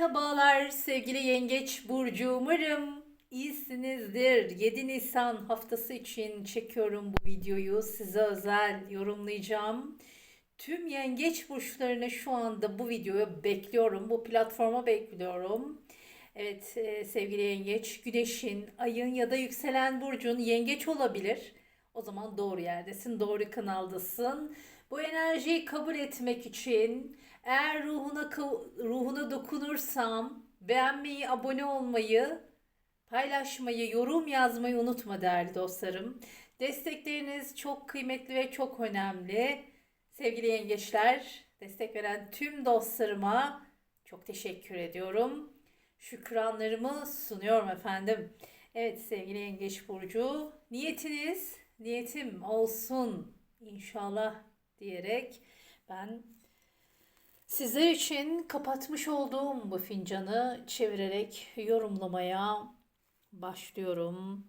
Merhabalar sevgili Yengeç Burcu. Umarım iyisinizdir. 7 Nisan haftası için çekiyorum bu videoyu. Size özel yorumlayacağım. Tüm yengeç burçlarını şu anda bu videoya bekliyorum. Bu platforma bekliyorum. Evet e, sevgili yengeç, güneşin, ayın ya da yükselen burcun yengeç olabilir. O zaman doğru yerdesin, doğru kanaldasın. Bu enerjiyi kabul etmek için eğer ruhuna ruhuna dokunursam beğenmeyi, abone olmayı, paylaşmayı, yorum yazmayı unutma değerli dostlarım. Destekleriniz çok kıymetli ve çok önemli. Sevgili yengeçler, destek veren tüm dostlarıma çok teşekkür ediyorum. Şükranlarımı sunuyorum efendim. Evet sevgili Yengeç Burcu, niyetiniz, niyetim olsun inşallah diyerek ben sizler için kapatmış olduğum bu fincanı çevirerek yorumlamaya başlıyorum.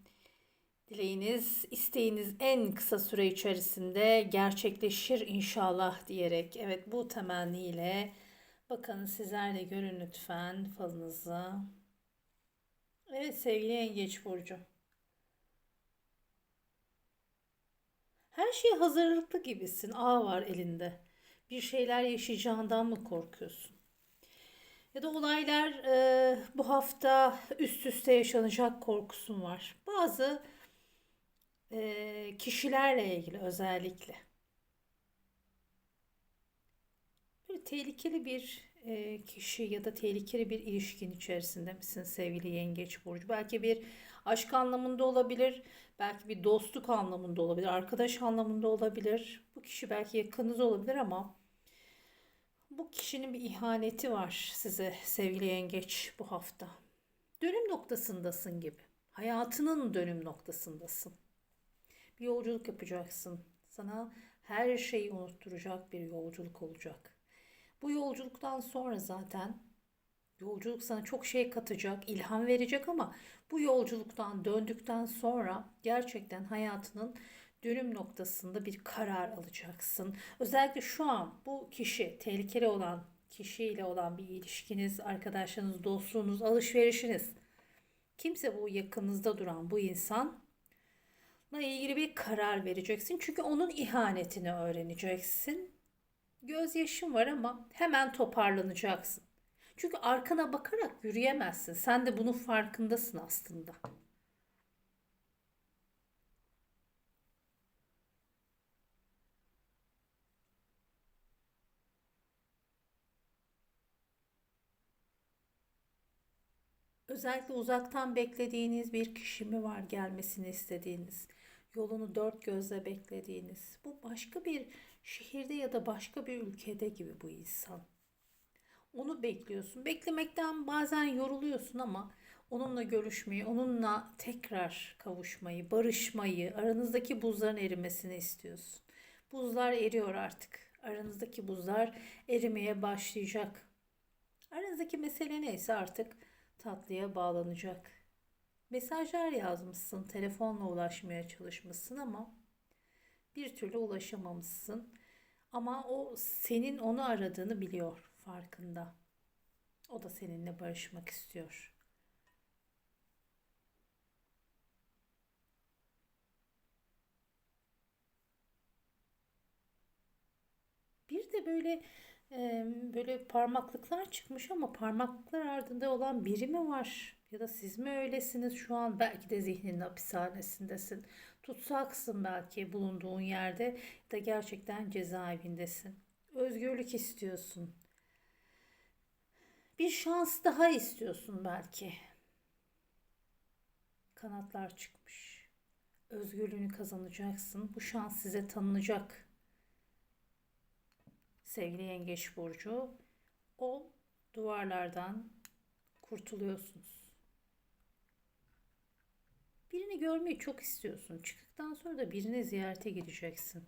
Dileğiniz, isteğiniz en kısa süre içerisinde gerçekleşir inşallah diyerek. Evet bu temenniyle bakın sizler de görün lütfen falınızı. Evet sevgili Yengeç Burcu. Her şeye hazırlıklı gibisin. Ağ var elinde. Bir şeyler yaşayacağından mı korkuyorsun? Ya da olaylar e, bu hafta üst üste yaşanacak korkusun var. Bazı e, kişilerle ilgili özellikle. Böyle tehlikeli bir e, kişi ya da tehlikeli bir ilişkin içerisinde misin sevgili Yengeç Burcu? Belki bir aşk anlamında olabilir, belki bir dostluk anlamında olabilir, arkadaş anlamında olabilir. Bu kişi belki yakınınız olabilir ama bu kişinin bir ihaneti var size sevgili Yengeç bu hafta. Dönüm noktasındasın gibi. Hayatının dönüm noktasındasın. Bir yolculuk yapacaksın. Sana her şeyi unutturacak bir yolculuk olacak. Bu yolculuktan sonra zaten yolculuk sana çok şey katacak, ilham verecek ama bu yolculuktan döndükten sonra gerçekten hayatının dönüm noktasında bir karar alacaksın. Özellikle şu an bu kişi, tehlikeli olan kişiyle olan bir ilişkiniz, arkadaşlarınız, dostluğunuz, alışverişiniz. Kimse bu yakınınızda duran bu insan ilgili bir karar vereceksin. Çünkü onun ihanetini öğreneceksin. Gözyaşın var ama hemen toparlanacaksın. Çünkü arkana bakarak yürüyemezsin. Sen de bunun farkındasın aslında. Özellikle uzaktan beklediğiniz bir kişi mi var gelmesini istediğiniz? Yolunu dört gözle beklediğiniz. Bu başka bir şehirde ya da başka bir ülkede gibi bu insan. Onu bekliyorsun. Beklemekten bazen yoruluyorsun ama onunla görüşmeyi, onunla tekrar kavuşmayı, barışmayı, aranızdaki buzların erimesini istiyorsun. Buzlar eriyor artık. Aranızdaki buzlar erimeye başlayacak. Aranızdaki mesele neyse artık tatlıya bağlanacak. Mesajlar yazmışsın, telefonla ulaşmaya çalışmışsın ama bir türlü ulaşamamışsın. Ama o senin onu aradığını biliyor, farkında. O da seninle barışmak istiyor. Bir de böyle böyle parmaklıklar çıkmış ama parmaklıklar ardında olan biri mi var? Ya da siz mi öylesiniz şu an? Belki de zihninin hapishanesindesin. Tutsaksın belki bulunduğun yerde ya da gerçekten cezaevindesin. Özgürlük istiyorsun. Bir şans daha istiyorsun belki. Kanatlar çıkmış. Özgürlüğünü kazanacaksın. Bu şans size tanınacak. Sevgili Yengeç Burcu, o duvarlardan kurtuluyorsunuz. Birini görmeyi çok istiyorsun. Çıktıktan sonra da birine ziyarete gideceksin.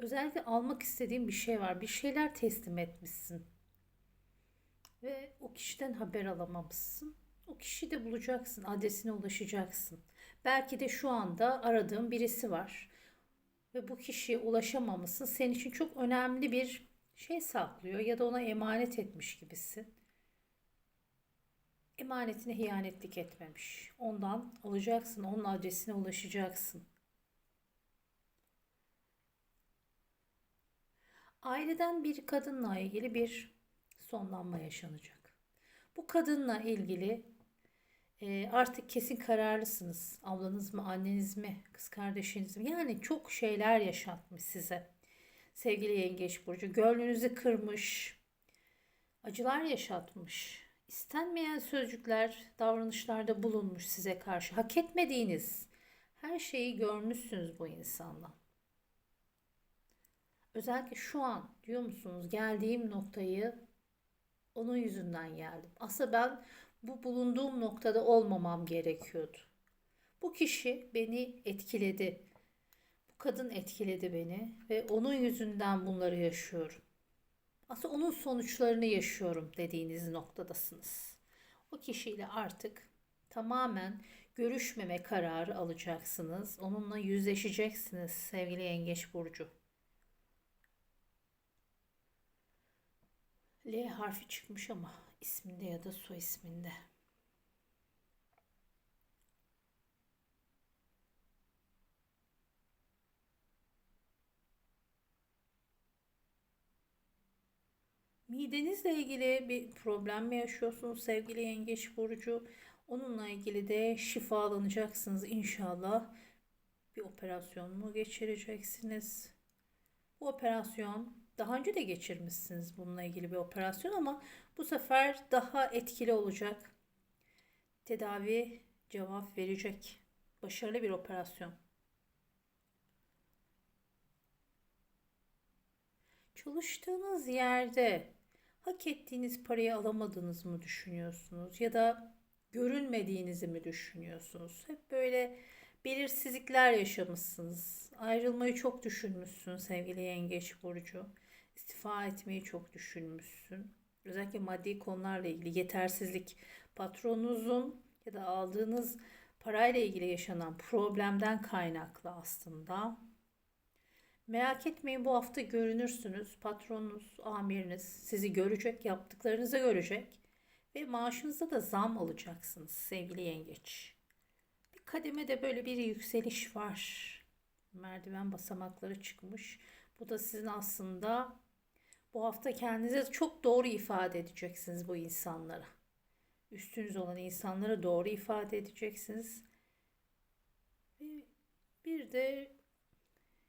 Özellikle almak istediğin bir şey var. Bir şeyler teslim etmişsin. Ve o kişiden haber alamamışsın. O kişiyi de bulacaksın. Adresine ulaşacaksın. Belki de şu anda aradığın birisi var. Ve bu kişiye ulaşamamışsın. Senin için çok önemli bir şey saklıyor ya da ona emanet etmiş gibisin. Emanetine hiyanetlik etmemiş. Ondan alacaksın, onun adresine ulaşacaksın. Aileden bir kadınla ilgili bir sonlanma yaşanacak. Bu kadınla ilgili e, artık kesin kararlısınız. Ablanız mı, anneniz mi, kız kardeşiniz mi? Yani çok şeyler yaşatmış size. Sevgili Yengeç Burcu, gönlünüzü kırmış, acılar yaşatmış. İstenmeyen sözcükler, davranışlarda bulunmuş size karşı. Hak etmediğiniz her şeyi görmüşsünüz bu insanla. Özellikle şu an diyor musunuz geldiğim noktayı onun yüzünden geldim. Aslında ben bu bulunduğum noktada olmamam gerekiyordu. Bu kişi beni etkiledi. Bu kadın etkiledi beni ve onun yüzünden bunları yaşıyorum. Aslında onun sonuçlarını yaşıyorum dediğiniz noktadasınız. O kişiyle artık tamamen görüşmeme kararı alacaksınız. Onunla yüzleşeceksiniz sevgili Yengeç Burcu. L harfi çıkmış ama isminde ya da soy isminde. Midenizle ilgili bir problem mi yaşıyorsunuz sevgili Yengeç Burcu? Onunla ilgili de şifalanacaksınız inşallah. Bir operasyon mu geçireceksiniz? Bu operasyon daha önce de geçirmişsiniz bununla ilgili bir operasyon ama bu sefer daha etkili olacak. Tedavi cevap verecek. Başarılı bir operasyon. Çalıştığınız yerde hak ettiğiniz parayı alamadığınız mı düşünüyorsunuz ya da görünmediğinizi mi düşünüyorsunuz? Hep böyle belirsizlikler yaşamışsınız. Ayrılmayı çok düşünmüşsün sevgili Yengeç Burcu. İstifa etmeyi çok düşünmüşsün. Özellikle maddi konularla ilgili yetersizlik, patronunuzun ya da aldığınız parayla ilgili yaşanan problemden kaynaklı aslında. Merak etmeyin bu hafta görünürsünüz. Patronunuz, amiriniz sizi görecek, yaptıklarınızı görecek ve maaşınıza da zam alacaksınız sevgili yengeç. Bir kademede böyle bir yükseliş var. Merdiven basamakları çıkmış. Bu da sizin aslında bu hafta kendinize çok doğru ifade edeceksiniz bu insanlara. Üstünüz olan insanlara doğru ifade edeceksiniz. Bir de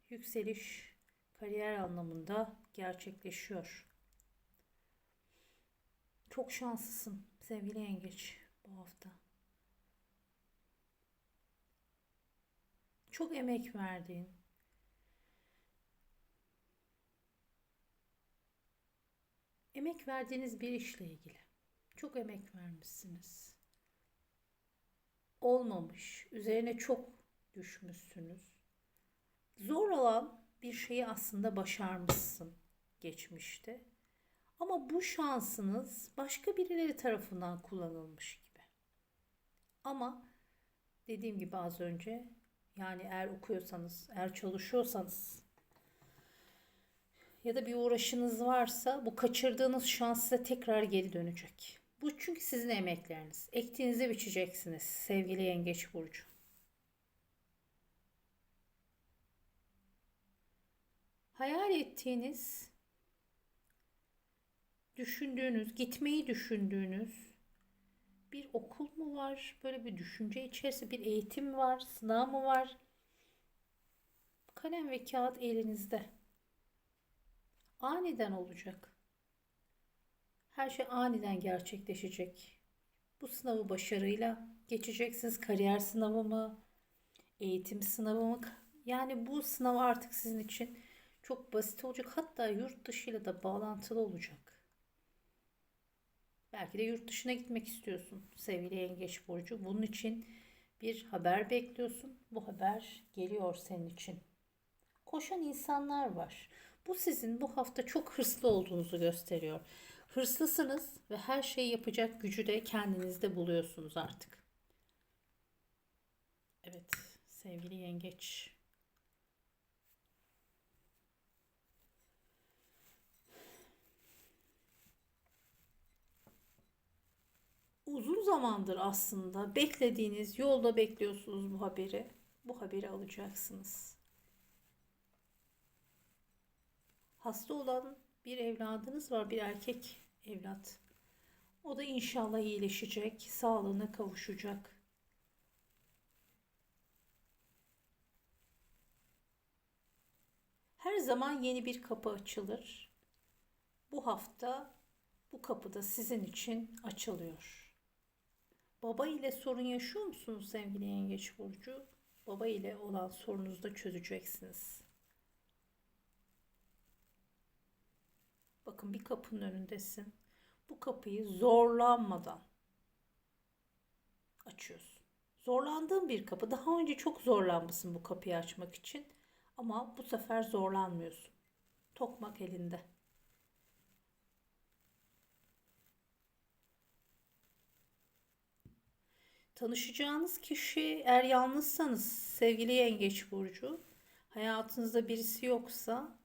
yükseliş kariyer anlamında gerçekleşiyor. Çok şanslısın sevgili yengeç bu hafta. Çok emek verdiğin, emek verdiğiniz bir işle ilgili. Çok emek vermişsiniz. Olmamış, üzerine çok düşmüşsünüz. Zor olan bir şeyi aslında başarmışsın geçmişte. Ama bu şansınız başka birileri tarafından kullanılmış gibi. Ama dediğim gibi az önce yani eğer okuyorsanız, eğer çalışıyorsanız ya da bir uğraşınız varsa bu kaçırdığınız şans size tekrar geri dönecek. Bu çünkü sizin emekleriniz. Ektiğinizi biçeceksiniz sevgili Yengeç Burcu. Hayal ettiğiniz, düşündüğünüz, gitmeyi düşündüğünüz bir okul mu var? Böyle bir düşünce içerisinde bir eğitim var, sınav mı var? Kalem ve kağıt elinizde. Aniden olacak. Her şey aniden gerçekleşecek. Bu sınavı başarıyla geçeceksiniz. Kariyer sınavı mı? Eğitim sınavı mı? Yani bu sınav artık sizin için çok basit olacak. Hatta yurt dışıyla da bağlantılı olacak. Belki de yurt dışına gitmek istiyorsun sevgili Yengeç Burcu. Bunun için bir haber bekliyorsun. Bu haber geliyor senin için. Koşan insanlar var. Bu sizin bu hafta çok hırslı olduğunuzu gösteriyor. Hırslısınız ve her şeyi yapacak gücü de kendinizde buluyorsunuz artık. Evet sevgili yengeç. uzun zamandır aslında beklediğiniz yolda bekliyorsunuz bu haberi. Bu haberi alacaksınız. Hasta olan bir evladınız var, bir erkek evlat. O da inşallah iyileşecek, sağlığına kavuşacak. Her zaman yeni bir kapı açılır. Bu hafta bu kapı da sizin için açılıyor. Baba ile sorun yaşıyor musunuz sevgili Yengeç Burcu? Baba ile olan sorunuzu da çözeceksiniz. Bakın bir kapının önündesin. Bu kapıyı zorlanmadan açıyorsun. Zorlandığın bir kapı. Daha önce çok zorlanmışsın bu kapıyı açmak için. Ama bu sefer zorlanmıyorsun. Tokmak elinde. Tanışacağınız kişi eğer yalnızsanız sevgili yengeç burcu hayatınızda birisi yoksa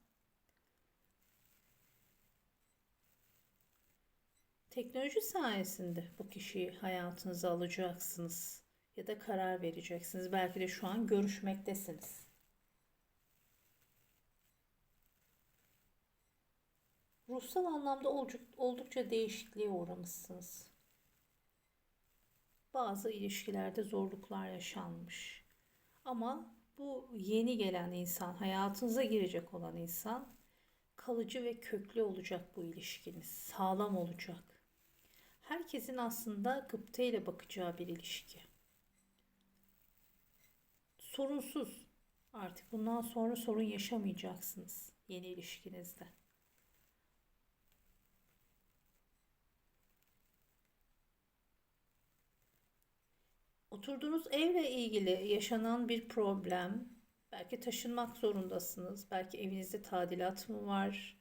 teknoloji sayesinde bu kişiyi hayatınıza alacaksınız ya da karar vereceksiniz. Belki de şu an görüşmektesiniz. Ruhsal anlamda oldukça değişikliğe uğramışsınız. Bazı ilişkilerde zorluklar yaşanmış. Ama bu yeni gelen insan, hayatınıza girecek olan insan kalıcı ve köklü olacak bu ilişkiniz. Sağlam olacak. Herkesin aslında gıpteyle bakacağı bir ilişki. Sorunsuz. Artık bundan sonra sorun yaşamayacaksınız yeni ilişkinizde. Oturduğunuz evle ilgili yaşanan bir problem, belki taşınmak zorundasınız, belki evinizde tadilat mı var?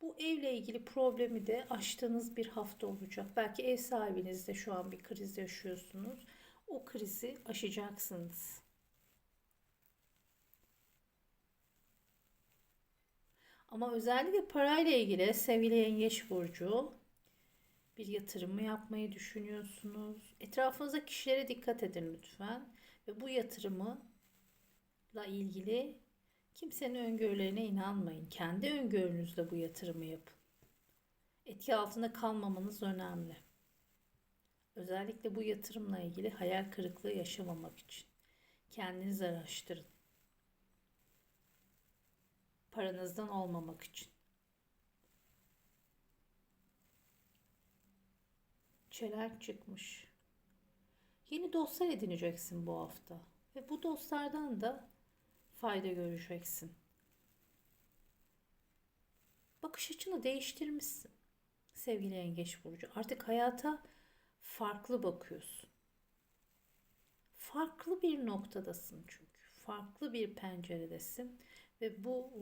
Bu evle ilgili problemi de aştığınız bir hafta olacak. Belki ev sahibinizde şu an bir kriz yaşıyorsunuz. O krizi aşacaksınız. Ama özellikle parayla ilgili sevgili yengeç burcu bir yatırım mı yapmayı düşünüyorsunuz? Etrafınızda kişilere dikkat edin lütfen. Ve bu yatırımı la ilgili kimsenin öngörülerine inanmayın. Kendi öngörünüzle bu yatırımı yapın. Etki altında kalmamanız önemli. Özellikle bu yatırımla ilgili hayal kırıklığı yaşamamak için. Kendiniz araştırın. Paranızdan olmamak için. çelenk çıkmış. Yeni dostlar edineceksin bu hafta ve bu dostlardan da fayda göreceksin. Bakış açını değiştirmişsin sevgili Yengeç burcu. Artık hayata farklı bakıyorsun. Farklı bir noktadasın çünkü. Farklı bir penceredesin ve bu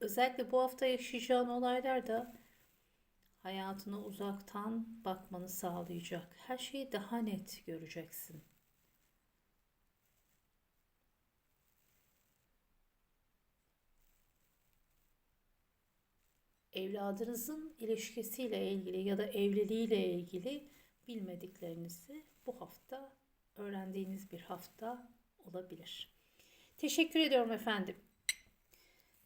özellikle bu hafta yaşayacağın olaylar da hayatına uzaktan bakmanı sağlayacak. Her şeyi daha net göreceksin. Evladınızın ilişkisiyle ilgili ya da evliliğiyle ilgili bilmediklerinizi bu hafta öğrendiğiniz bir hafta olabilir. Teşekkür ediyorum efendim.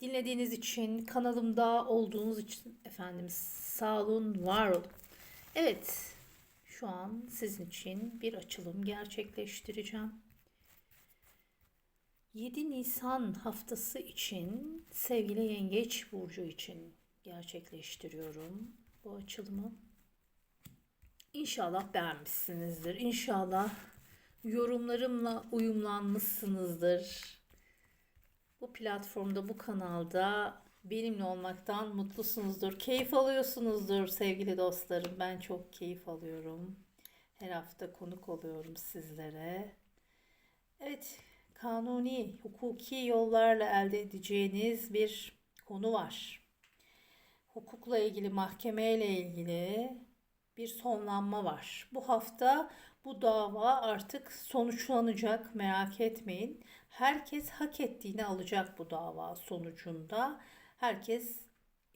Dinlediğiniz için, kanalımda olduğunuz için efendim sağ olun, var olun. Evet, şu an sizin için bir açılım gerçekleştireceğim. 7 Nisan haftası için sevgili Yengeç burcu için gerçekleştiriyorum bu açılımı. İnşallah beğenmişsinizdir. İnşallah yorumlarımla uyumlanmışsınızdır. Bu platformda, bu kanalda benimle olmaktan mutlusunuzdur. Keyif alıyorsunuzdur sevgili dostlarım. Ben çok keyif alıyorum. Her hafta konuk oluyorum sizlere. Evet, kanuni, hukuki yollarla elde edeceğiniz bir konu var. Hukukla ilgili, mahkemeyle ilgili bir sonlanma var. Bu hafta bu dava artık sonuçlanacak merak etmeyin. Herkes hak ettiğini alacak bu dava sonucunda. Herkes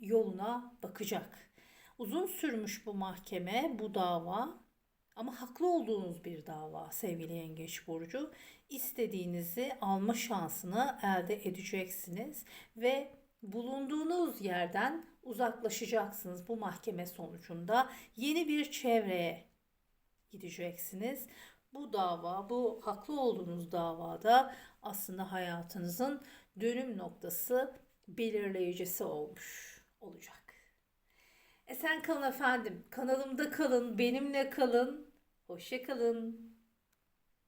yoluna bakacak. Uzun sürmüş bu mahkeme, bu dava. Ama haklı olduğunuz bir dava sevgili Yengeç Burcu. İstediğinizi alma şansını elde edeceksiniz ve bulunduğunuz yerden uzaklaşacaksınız bu mahkeme sonucunda. Yeni bir çevreye gideceksiniz. Bu dava, bu haklı olduğunuz davada aslında hayatınızın dönüm noktası belirleyicisi olmuş olacak. Esen kalın efendim. Kanalımda kalın, benimle kalın. Hoşça kalın.